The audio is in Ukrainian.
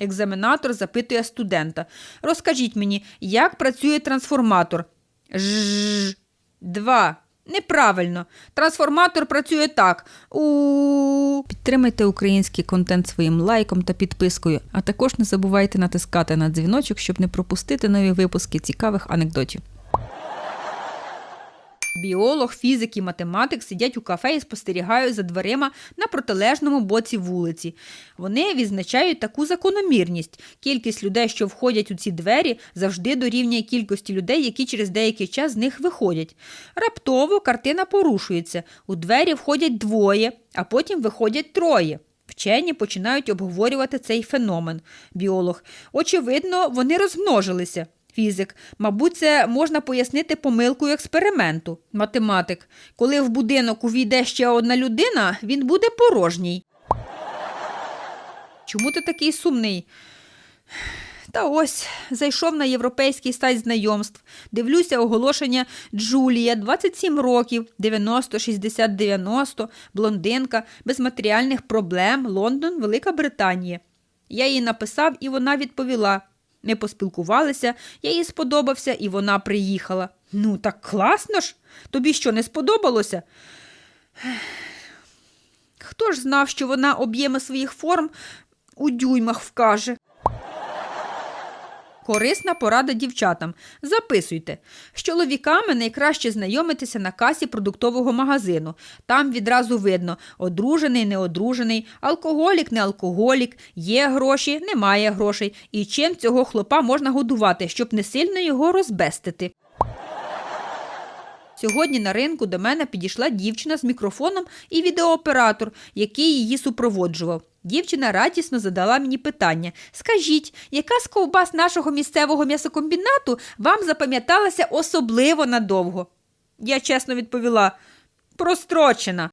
Екзаменатор запитує студента. Розкажіть мені, як працює трансформатор? Ж. Два. Неправильно. Трансформатор працює так. У. Підтримайте український контент своїм лайком та підпискою, а також не забувайте натискати на дзвіночок, щоб не пропустити нові випуски цікавих анекдотів. Біолог, фізик і математик сидять у кафе і спостерігають за дверима на протилежному боці вулиці. Вони відзначають таку закономірність. Кількість людей, що входять у ці двері, завжди дорівнює кількості людей, які через деякий час з них виходять. Раптово картина порушується. У двері входять двоє, а потім виходять троє. Вчені починають обговорювати цей феномен. Біолог. Очевидно, вони розмножилися. Фізик. Мабуть, це можна пояснити помилкою експерименту. Математик. Коли в будинок увійде ще одна людина, він буде порожній. Чому ти такий сумний? Та ось зайшов на європейський сайт знайомств. Дивлюся оголошення Джулія, 27 років, 90, 60, 90, блондинка, без матеріальних проблем, Лондон, Велика Британія. Я їй написав, і вона відповіла. Ми поспілкувалися, я їй сподобався, і вона приїхала. Ну, так класно ж. Тобі що, не сподобалося? Хто ж знав, що вона об'єми своїх форм у дюймах вкаже? Корисна порада дівчатам. Записуйте. З чоловіками найкраще знайомитися на касі продуктового магазину. Там відразу видно одружений, неодружений, алкоголік, не алкоголік, є гроші, немає грошей. І чим цього хлопа можна годувати, щоб не сильно його розбестити. Сьогодні на ринку до мене підійшла дівчина з мікрофоном і відеооператор, який її супроводжував. Дівчина радісно задала мені питання: Скажіть, яка з ковбас нашого місцевого м'ясокомбінату вам запам'яталася особливо надовго? Я чесно відповіла: прострочена.